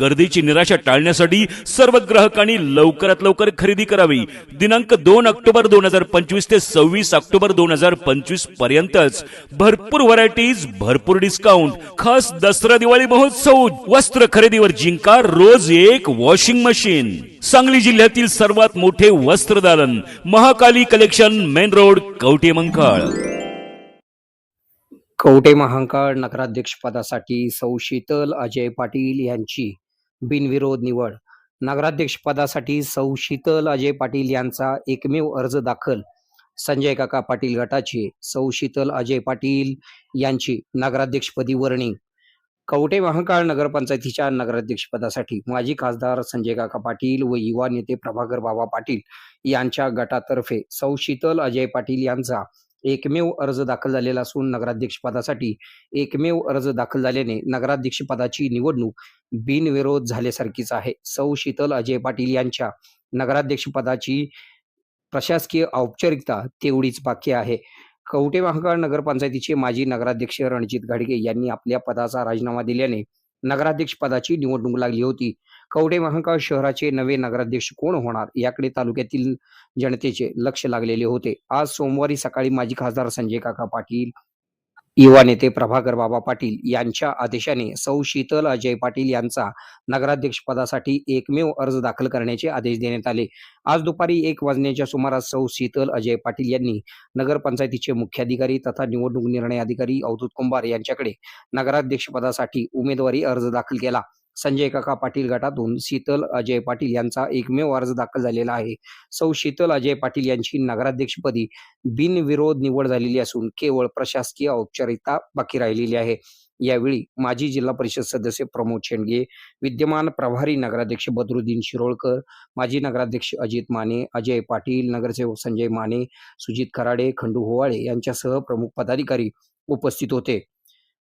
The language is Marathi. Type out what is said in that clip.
गर्दीची निराशा टाळण्यासाठी सर्व ग्राहकांनी लवकरात लवकर खरेदी करावी. दिनांक दोन ऑक्टोबर दोन हजार पंचवीस ते सव्वीस ऑक्टोबर दोन हजार पंचवीस पर्यंतच भरपूर व्हरायटीज भरपूर डिस्काउंट खास दसरा दिवाळी महोत्सव वस्त्र खरेदीवर जिंका रोज एक वॉशिंग मशीन सांगली जिल्ह्यातील सर्वात मोठे वस्त्र दालन Mahakali collection main road Kavathe Mahankal. Kavathe Mahankal नगराध्यक्षपदासाठी सौ शीतल अजय पाटील यांची बिनविरोध निवड. नगराध्यक्षपदासाठी सौ शीतल अजय पाटील यांचा एकमेव अर्ज दाखल. संजय काका पाटील गटाचे सौ शीतल अजय पाटील यांची नगराध्यक्षपदी वर्णी. कवटे महांकाळ नगरपंचायतीच्या नगराध्यक्षपदासाठी माजी खासदार संजय काका पाटील व युवा नेते प्रभाकर बाबा पाटील यांच्या गटातर्फे सौ शीतल अजय पाटील यांचा एकमेव अर्ज दाखल झालेला असून नगराध्यक्षपदासाठी एकमेव अर्ज दाखल झाल्याने नगराध्यक्षपदाची निवडणूक बिनविरोध झाल्यासारखीच आहे. सौ. शीतल अजय पाटील यांच्या नगराध्यक्षपदाची प्रशासकीय औपचारिकता तेवढीच बाकी आहे. कवटे महाकाळ नगरपंचायतीचे माजी नगराध्यक्ष रणजित घाडगे यांनी आपल्या पदाचा राजीनामा दिल्याने नगराध्यक्ष पदाची निवडणूक लागली होती. कवडे महांकाळ शहराचे नवे नगराध्यक्ष कोण होणार? याकडे तालुक्यातील जनतेचे लक्ष लागलेले होते. आज सोमवारी सकाळी माजी खासदार संजय काका पाटील युवा नेते प्रभाकर बाबा पाटील यांच्या आदेशाने सौ शीतल अजय पाटील यांचा नगराध्यक्ष पदासाठी एकमेव अर्ज दाखल करण्याचे आदेश देण्यात आले. आज दुपारी एक वाजण्याच्या सुमारास सौ शीतल अजय पाटील यांनी नगरपंचायतीचे मुख्याधिकारी तथा निवडणूक निर्णय अधिकारी अवधूत कुंभार यांच्याकडे नगराध्यक्ष पदासाठी उमेदवारी अर्ज दाखल केला. संजय काका पाटील गटातून शीतल अजय पाटील यांचा एकमेव अर्ज दाखल झालेला आहे. सौ शीतल अजय पाटील यांची नगराध्यक्षपदी बिनविरोध निवड झालेली असून केवळ प्रशासकीय औपचारिकता बाकी राहिलेली आहे. यावेळी माजी जिल्हा परिषद सदस्य प्रमोद शेंडगे विद्यमान प्रभारी नगराध्यक्ष बदरुद्दीन शिरोळकर माजी नगराध्यक्ष अजित माने अजय पाटील नगरसेवक संजय माने सुजित खराडे खंडू होवाळे यांच्यासह प्रमुख पदाधिकारी उपस्थित होते.